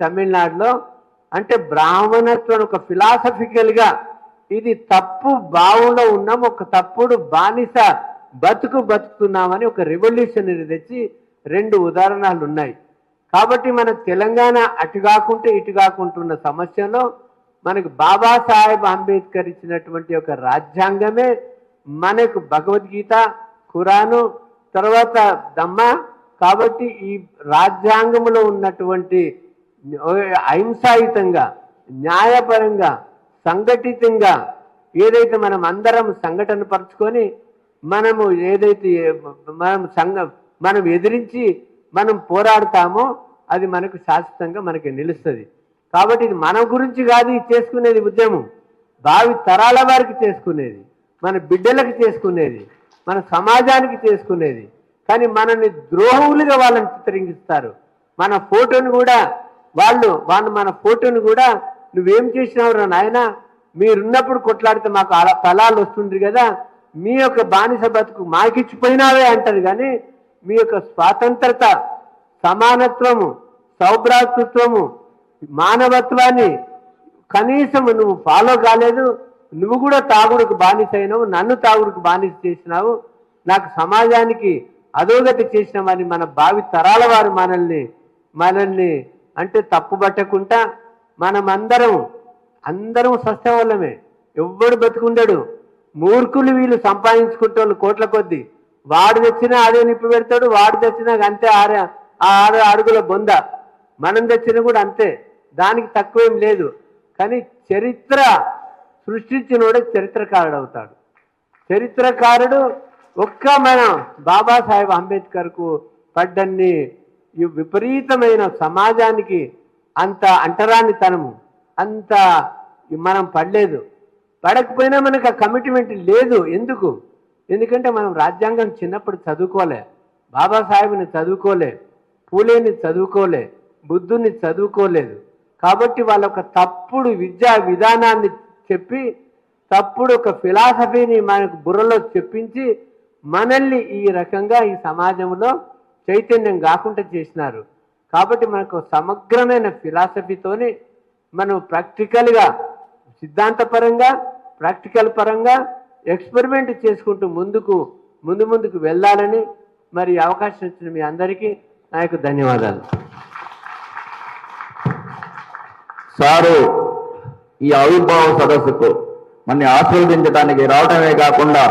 తమిళనాడులో అంటే బ్రాహ్మణత్వం ఒక ఫిలాసఫికల్గా ఇది తప్పు బావులో ఉన్నాం ఒక తప్పుడు బానిస బతుకు బతుకుతున్నామని ఒక రెవల్యూషనరీ తెచ్చి రెండు ఉదాహరణలు ఉన్నాయి. కాబట్టి మన తెలంగాణ అటు కాకుంటే ఇటు కాకుంటున్న సమస్యలో మనకు బాబాసాహెబ్ అంబేద్కర్ ఇచ్చినటువంటి ఒక రాజ్యాంగమే మనకు భగవద్గీత ఖురాను తర్వాత దమ్మ. కాబట్టి ఈ రాజ్యాంగంలో ఉన్నటువంటి అహింసాయుతంగా న్యాయపరంగా సంఘటితంగా ఏదైతే మనం అందరం సంఘటన పరుచుకొని మనము ఏదైతే మనం సంఘ మనం ఎదిరించి మనం పోరాడతామో అది మనకు శాశ్వతంగా మనకి నిలుస్తుంది. కాబట్టి ఇది మన గురించి కాదు ఇది చేసుకునేది ఉద్యమం. భావి తరాల వారికి చేసుకునేది మన బిడ్డలకు చేసుకునేది మన సమాజానికి చేసుకునేది. కానీ మనల్ని ద్రోహులుగా వాళ్ళని చిత్రింగిస్తారు మన ఫోటోని కూడా వాళ్ళు వాళ్ళు మన ఫోటోని కూడా నువ్వేం చేసినావురా నాయన? మీరున్నప్పుడు కొట్లాడితే మాకు అలా ఫలాలు వస్తుంది కదా? మీ యొక్క బానిస బతుకు మాకిచ్చిపోయినావే అంటారు కానీ మీ యొక్క స్వాతంత్రత సమానత్వము సౌభ్రాతృత్వము మానవత్వాన్ని కనీసం నువ్వు ఫాలో కాలేదు. నువ్వు కూడా తాగుడుకు బానిస అయినావు నన్ను తాగుడుకు బానిస చేసినావు. నాకు సమాజానికి అధోగతి చేసినామని మన భావి తరాల వారు మనల్ని మనల్ని అంటే తప్పు పట్టకుండా మనమందరం అందరం సస్యవల్లమే ఎవ్వడు బతుకుండడు. మూర్ఖులు వీళ్ళు సంపాదించుకుంటే కోట్ల కొద్దీ. వాడు తెచ్చినా అదే నిప్పు పెడతాడు వాడు తెచ్చినా అంతే ఆరే ఆరు అడుగుల బొంద. మనం తెచ్చినా కూడా అంతే. దానికి తక్కువేం లేదు. కానీ చరిత్ర సృష్టించినోడే చరిత్రకారుడు అవుతాడు చరిత్రకారుడు ఒక్క మన బాబాసాహెబ్ అంబేద్కర్కు పడ్డన్ని ఈ విపరీతమైన సమాజానికి అంత అంటరానితనము అంత మనం పడలేదు. పడకపోయినా మనకు ఆ కమిట్మెంట్ లేదు. ఎందుకు? ఎందుకంటే మనం రాజ్యాంగం చిన్నప్పుడు చదువుకోలే. బాబాసాహెబ్ని చదువుకోలే. పూలేని చదువుకోలే. బుద్ధుని చదువుకోలేదు. కాబట్టి వాళ్ళ ఒక తప్పుడు విద్యా విధానాన్ని చెప్పి తప్పుడు ఒక ఫిలాసఫీని మనకు బుర్రలో చెప్పించి మనల్ని ఈ రకంగా ఈ సమాజంలో చైతన్యం కాకుండా చేసినారు. కాబట్టి మనకు సమగ్రమైన ఫిలాసఫీతోని మనం ప్రాక్టికల్గా సిద్ధాంతపరంగా ప్రాక్టికల్ పరంగా ఎక్స్పెరిమెంట్ చేసుకుంటూ ముందుకు ముందు ముందుకు వెళ్ళాలని మరి అవకాశం ఇచ్చిన మీ అందరికీ నా యొక్క ధన్యవాదాలు. సారు ఈ ఆవిర్భావ సదస్సుకు మన ఆశీర్వదించడానికి రావటమే కాకుండా